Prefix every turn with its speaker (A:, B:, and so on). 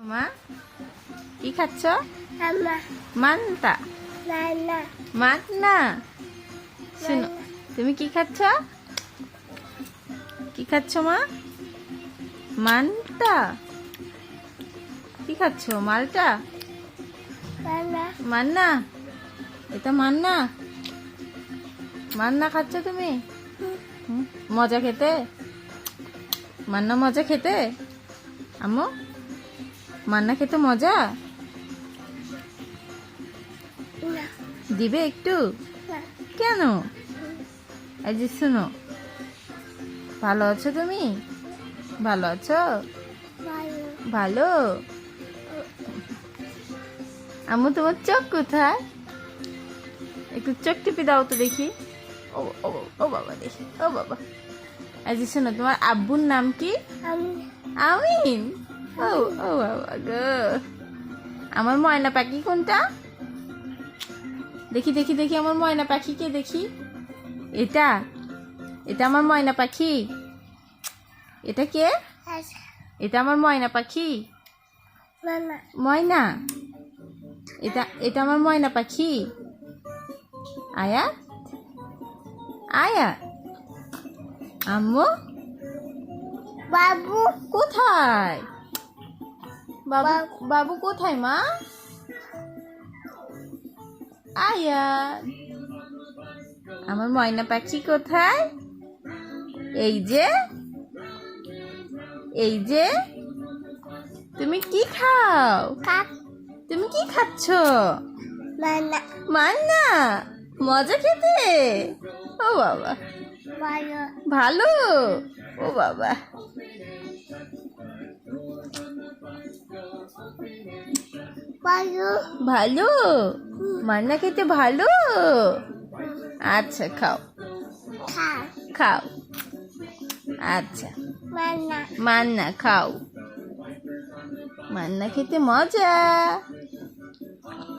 A: মা কি খাচ্ছ? মানটা মান্না। শুনো তুমি কি খাচ্ছ? কি খাচ্ছ মা? মানটা কি খাচ্ছ? মালটা? মান্না। এটা মান্না। মান্না খাচ্ছ তুমি? মজা খেতে? মান্না মজা খেতে? আম্মু? মান্না খেতে মজা? দিবে একটু? কেন? এই যে শুনো। ভালো আছো তুমি? ভালো আছো? ভালো। আম্মু তোমার চোখ কোথায়? একটু চোখ টিপে দাও তো দেখি। ও ও বাবা দেখি। ও বাবা। যে শোনো তোমার আব্বুর নাম কি? আমিন। ও ও গো। আমার ময়না পাখি কোনটা? দেখি দেখি দেখি আমার ময়না পাখিকে দেখি। এটা? এটা আমার ময়না পাখি? এটা কে? এটা আমার ময়না পাখি? ময়না। এটা এটা আমার ময়না পাখি? আয়া? আয়া? আম্মু?
B: Babu,
A: কোথায়? বাবু বাবু কোথায় মা? আয়া। আমার ময়না পাখি কোথায়? এই যে। এই যে। তুমি কি খাও? তুমি কি খাচ্ছ? মান্না। মজা খেতে? ও বাবা। ভালো? ও বাবা। ভালো? মান্না খেতে ভালো? আচ্ছা খাও। খাও। আচ্ছা। মান্না, খাও। মান্না খেতে মজা।